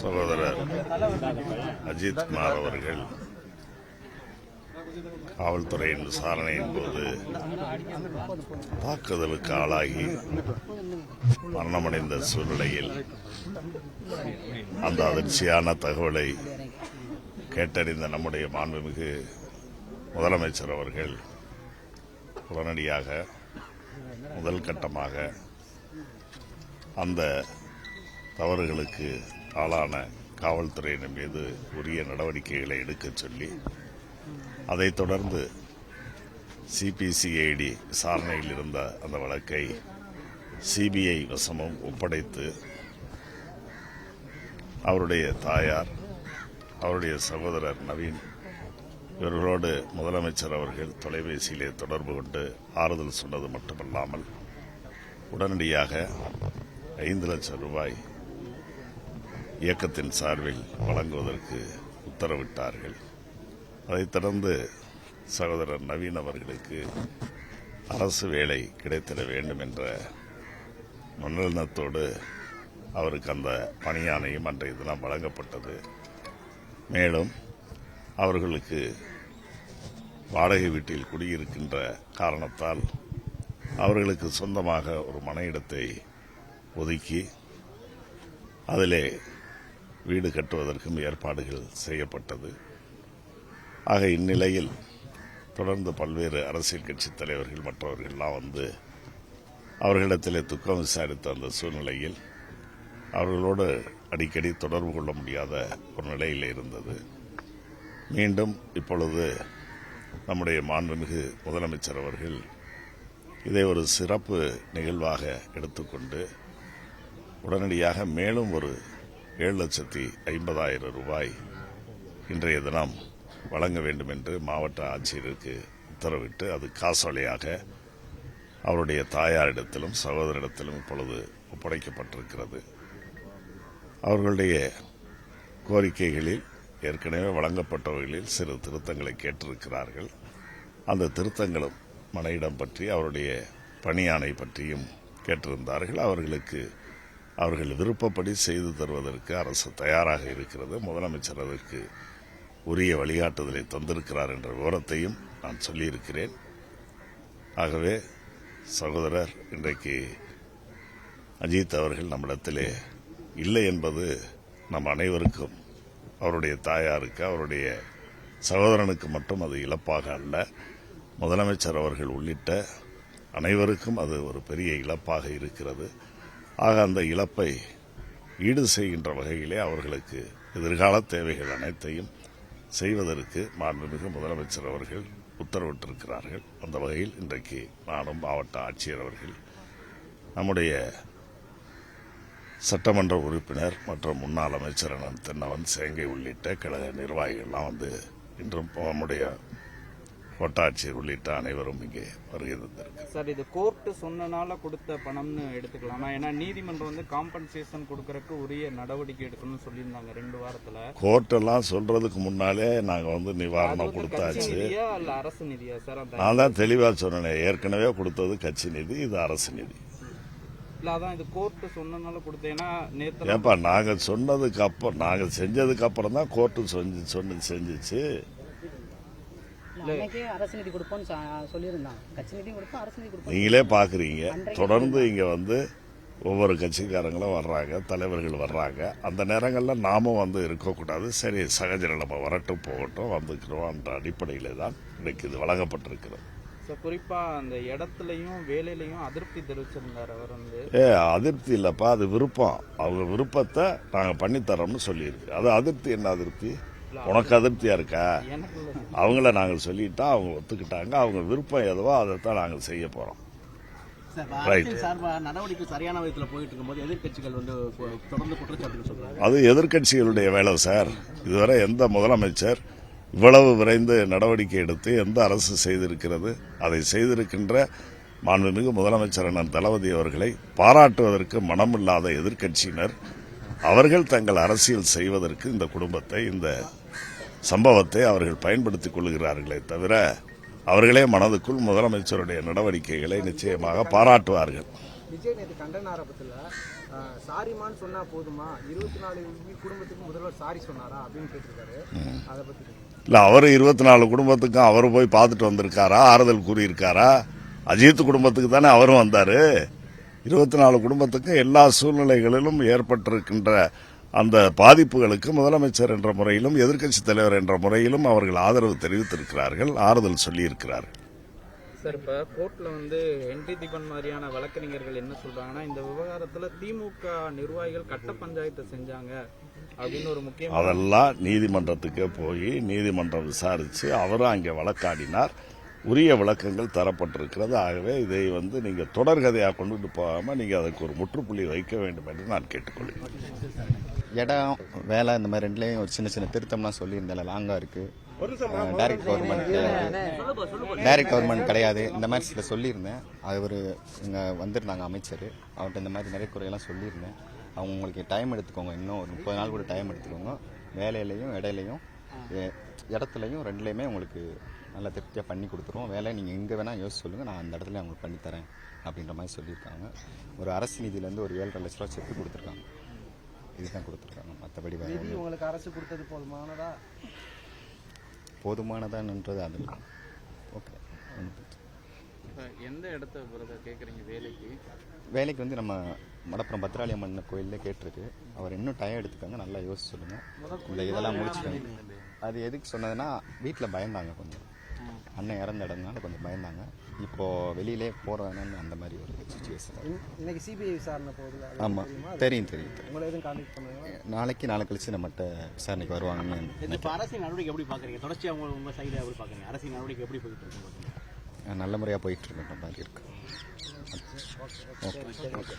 சகோதரர் அஜித் குமார் அவர்கள் காவல்துறையின் விசாரணையின் போது தாக்குதலுக்கு ஆளாகி மரணமடைந்த சூழ்நிலையில் அந்த அதிர்ச்சியான தகவலை கேட்டறிந்த நம்முடைய மாண்புமிகு முதலமைச்சர் அவர்கள் உடனடியாக முதல் கட்டமாக அந்த தவறுகளுக்கு ஆளான காவல்துறையினர் மீது உரிய நடவடிக்கைகளை எடுக்கச் சொல்லி அதைத் தொடர்ந்து சிபிசிஐடி விசாரணையில் இருந்த அந்த வழக்கை சிபிஐ வசமும் ஒப்படைத்து அவருடைய தாயார் அவருடைய சகோதரர் நவீன் இவர்களோடு முதலமைச்சர் அவர்கள் தொலைபேசியிலே தொடர்பு கொண்டு ஆறுதல் சொன்னது மட்டுமல்லாமல் உடனடியாக ஐந்து லட்சம் ரூபாய் இயக்கத்தின் சார்பில் வழங்குவதற்கு உத்தரவிட்டார்கள். அதைத் தொடர்ந்து சகோதரர் நவீன் அவர்களுக்கு அரசு வேலை கிடைத்திட வேண்டும் என்ற மனநலத்தோடு அவருக்கு அந்த பணியானையும் அன்றைய தினம் வழங்கப்பட்டது. மேலும் அவர்களுக்கு வாடகை வீட்டில் குடியிருக்கின்ற காரணத்தால் அவர்களுக்கு சொந்தமாக ஒரு மன இடத்தை ஒதுக்கி அதிலே வீடு கட்டுவதற்கும் ஏற்பாடுகள் செய்யப்பட்டது. ஆக இந்நிலையில் தொடர்ந்து பல்வேறு அரசியல் கட்சி தலைவர்கள் மற்றவர்கள்லாம் வந்து அவர்களிடத்திலே துக்கம் விசாரித்த அந்த சூழ்நிலையில் அவர்களோடு அடிக்கடி தொடர்பு கொள்ள முடியாத ஒரு நிலையில் இருந்தது. மீண்டும் இப்பொழுது நம்முடைய மாண்புமிகு முதலமைச்சர் அவர்கள் இதை ஒரு சிறப்பு நிகழ்வாக எடுத்துக்கொண்டு உடனடியாக மேலும் ஒரு ஏழு லட்சத்தி ஐம்பதாயிரம் ரூபாய் இன்றைய தினம் வழங்க வேண்டும் என்று மாவட்ட ஆட்சியருக்கு உத்தரவிட்டு அது காசோலையாக அவருடைய தாயாரிடத்திலும் சகோதரிடத்திலும் இப்பொழுது ஒப்படைக்கப்பட்டிருக்கிறது. அவர்களுடைய கோரிக்கைகளில் ஏற்கனவே வழங்கப்பட்டவர்களில் சிறு திருத்தங்களை கேட்டிருக்கிறார்கள். அந்த திருத்தங்களும் மனையிடம் பற்றி அவருடைய பணியானை பற்றியும் கேட்டிருந்தார்கள். அவர்களுக்கு அவர்கள் விருப்பப்படி செய்து தருவதற்கு அரசு தயாராக இருக்கிறது. முதலமைச்சர் அதற்கு உரிய வழிகாட்டுதலை தந்திருக்கிறார் என்ற விவரத்தையும் நான் சொல்லியிருக்கிறேன். ஆகவே சகோதரர் இன்றைக்கு அஜித் அவர்கள் நம்மிடத்திலே இல்லை என்பது நம் அனைவருக்கும் அவருடைய தாயாருக்கு அவருடைய சகோதரனுக்கு மட்டும் அது இழப்பாக அல்ல. முதலமைச்சர் அவர்கள் உள்ளிட்ட அனைவருக்கும் அது ஒரு பெரிய இழப்பாக இருக்கிறது. ஆக அந்த இழப்பை ஈடு செய்கின்ற வகையிலே அவர்களுக்கு எதிர்கால தேவைகள் அனைத்தையும் செய்வதற்கு மாண்புமிகு முதலமைச்சர் அவர்கள் உத்தரவிட்டிருக்கிறார்கள். அந்த வகையில் இன்றைக்கு நானும் மாவட்ட ஆட்சியர் அவர்கள் நம்முடைய சட்டமன்ற உறுப்பினர் மற்றும் முன்னாள் அமைச்சர் தென்னவன் சேங்கை உள்ளிட்ட கழக நிர்வாகிகள்லாம் வந்து இன்றும் நம்முடைய வட்டாட்சியர் உள்ளிட்ட அனைவரும் இங்கே வருகை தந்திருக்கு சார் இது கோர்ட்டு சொன்னனால கொடுத்த பணம்னு எடுத்துக்கலாமா? ஏன்னா நீதிமன்றம் வந்து காம்பன்சேஷன் கொடுக்கறதுக்கு உரிய நடவடிக்கை எடுக்கணும்னு சொல்லியிருந்தாங்க ரெண்டு வாரத்துல. கோர்ட்டெல்லாம் சொல்றதுக்கு முன்னாலே நாங்கள் வந்து நிவாரணம் கொடுத்தாச்சு. இல்ல அரசு நிதியா சார்? நான் தான் தெளிவாக சொன்னேன் ஏற்கனவே கொடுத்தது கட்சி நிதி இது அரசு நிதி. ஏப்பா நாங்கள் சொன்னதுக்கு அப்புறம் நாங்கள் செஞ்சதுக்கு அப்புறம் தான் கோர்ட்டு செஞ்சு சொன்னது செஞ்சுச்சு. அன்னைக்கே அரசு நிதி கொடுப்போம்னு சொ- சொல்லியிருந்தாங்க. கட்சி நிதி கொடுப்போம் அரசு நிதி கொடுப்போம். நீங்களே பார்க்குறீங்க தொடர்ந்து இங்கே வந்து ஒவ்வொரு கட்சிக்காரங்களும் வர்றாங்க தலைவர்கள் வர்றாங்க. அந்த நேரங்களில் நாமும் வந்து இருக்கக்கூடாது. சரி சகஜ நிலைமை வரட்டும் போகட்டும் வந்துக்கிறோம்ன்ற அடிப்படையில் தான் இன்னைக்கு இது வழங்கப்பட்டிருக்கிறது. சார் குறிப்பா அந்த இடத்துலயும் வேலையிலயும் அதிருப்தி தெரிவிச்சிருந்தார் அவர் வந்து. ஏ அதிருப்தி இல்லைப்பா அது விருப்பம். அவங்க விருப்பத்தை நாங்கள் பண்ணித்தரோம்னு சொல்லியிருக்கு. அது அதிருப்தி என்ன அதிருப்தி? உனக்கு அதிருப்தியா இருக்கா. அவங்கள நாங்கள் சொல்லிட்டா அவங்க ஒத்துக்கிட்டாங்க. அவங்க விருப்பம் எதுவோ அதைத்தான் நாங்கள் செய்ய போகிறோம் அது எதிர்க்கட்சிகளுடைய வேலை சார். இதுவரை எந்த முதலமைச்சர் இவ்வளவு விரைந்து நடவடிக்கை எடுத்து எந்த அரசு செய்திருக்கிறது அதை செய்திருக்கின்ற மாண்புமிகு முதலமைச்சர் அண்ணன் தளபதி அவர்களை பாராட்டுவதற்கு மனமில்லாத எதிர்க்கட்சியினர் அவர்கள் தங்கள் அரசியல் செய்வதற்கு இந்த குடும்பத்தை இந்த சம்பவத்தை அவர்கள் பயன்படுத்திக் கொள்கிறார்களே தவிர அவர்களே மனதுக்குள் முதலமைச்சருடைய நடவடிக்கைகளை நிச்சயமாக பாராட்டுவார்கள். விஜய் நேற்று கண்டன ஆரம்பத்தில் ஆஹ், சாரிமான்னு சொன்னா போதுமா? இருபத்தி நாலு குடும்பத்துக்கு முதல்வர் சாரி சொன்னாரா அப்படின்னு கேட்டிருக்காரு. அதை பத்தி சொல்லுங்க. இல்லை அவர் இருபத்தி நாலு குடும்பத்துக்கும் அவர் போய் பார்த்துட்டு வந்திருக்காரா? ஆறுதல் கூறியிருக்காரா? அஜித் குடும்பத்துக்கு தானே அவரும் வந்தார். இருபத்தி நாலு குடும்பத்துக்கும் எல்லா சூழ்நிலைகளிலும் ஏற்பட்டிருக்கின்ற அந்த பாதிப்புகளுக்கு முதலமைச்சர் என்ற முறையிலும் எதிர்க்கட்சித் தலைவர் என்ற முறையிலும் அவர்கள் ஆதரவு தெரிவித்திருக்கிறார்கள் ஆறுதல் சொல்லியிருக்கிறார்கள். சார் இப்போ கோர்ட்ல வந்து என்டி தீபன் மாதிரியான வழக்கறிஞர்கள் என்ன சொல்றாங்கன்னா இந்த விவகாரத்துல திமுக நிர்வாகிகள் கட்ட பஞ்சாயத்தை செஞ்சாங்க அப்படின்னு ஒரு முக்கியமான அதெல்லாம் நீதிமன்றத்துக்கே போய் நீதிமன்றம் விசாரித்து அவரும் அங்கே வழக்காடினார். உரிய விளக்கங்கள் தரப்பட்டிருக்கிறது. ஆகவே இதை வந்து நீங்கள் தொடர்கதையாக கொண்டுட்டு போகாமல் நீங்கள் அதுக்கு ஒரு முற்றுப்புள்ளி வைக்க வேண்டும் என்று நான் கேட்டுக்கொள்கிறேன். இடம் வேலை இந்த மாதிரி ரெண்டுலேயும் ஒரு சின்ன சின்ன திருத்தம்லாம் சொல்லியிருந்தேன் லாங்காக இருக்கு. டைரக்ட் கவர்மெண்ட் டைரக்ட் கவர்மெண்ட் கிடையாது. இந்த மாதிரி சில சொல்லியிருந்தேன். அது ஒரு இங்கே வந்திருந்தாங்க அமைச்சர். அவர்கிட்ட இந்த மாதிரி நிறைய குறையெல்லாம் சொல்லியிருந்தேன். அவங்க உங்களுக்கு டைம் எடுத்துக்கோங்க. இன்னும் ஒரு முப்பது நாள் கூட டைம் எடுத்துக்கோங்க. வேலையிலையும் இடையிலையும் இடத்துலையும் ரெண்டுலேயுமே உங்களுக்கு நல்ல திருப்தியாக பண்ணி கொடுத்துருவோம். வேலை நீங்கள் எங்கே வேணால் யோசிச்சு சொல்லுங்கள் நான் அந்த இடத்துல உங்களுக்கு பண்ணித்தரேன் அப்படின்ற மாதிரி சொல்லியிருக்காங்க. ஒரு அரசு நிதியிலேருந்து ஒரு ஏழரை லட்ச ரூபா செக்கு கொடுத்துருக்காங்க. இதுதான் கொடுத்துருக்காங்க. மற்றபடி வேற உங்களுக்கு அரசு கொடுத்தது போதுமானதா? போதுமானதான்ன்றது அது ஓகே. இப்ப எந்த இடத்த பிரதர் கேக்குறீங்க? வேலைக்கு? வேலைக்கு வந்து நம்ம மடப்புறம் பத்ராளி அம்மன் கோயிலில் கேட்டிருக்கு. அவர் இன்னும் டைம் எடுத்துக்கோங்க. நல்லா யோசிச்சு சொல்லுங்க. இந்த இதெல்லாம் முடிச்சுக்கோங்க. அது எதுக்கு சொன்னதுன்னா வீட்டில் பயந்தாங்க கொஞ்சம். அண்ணன் இறந்த இடம்னால கொஞ்சம் பயந்தாங்க. இப்போ வெளியிலே போற வேணாம்னு அந்த மாதிரி ஒரு சுச்சுவேஷன் இன்- இன்னைக்கு சிபிஐ விசாரணை போகுது ஆமாம் தெரியுமா? தெரியும். உங்களை எதுவும் கான்டாக்ட் பண்ணுவாங்க நாளைக்கு நாளை கழிச்சு நம்மகிட்ட விசாரணைக்கு வருவாங்கன்னு. இப்போ அரசின் நடவடிக்கை எப்படி பாக்குறீங்க? தொடர்ச்சியா உங்க உங்க சைடு எப்படி பாக்குறீங்க? அரசின் நடவடிக்கை எப்படி போயிட்டு இருக்கு நல்ல முறையாக போயிட்டு இருக்கின்ற மாதிரி இருக்கு. ஓகே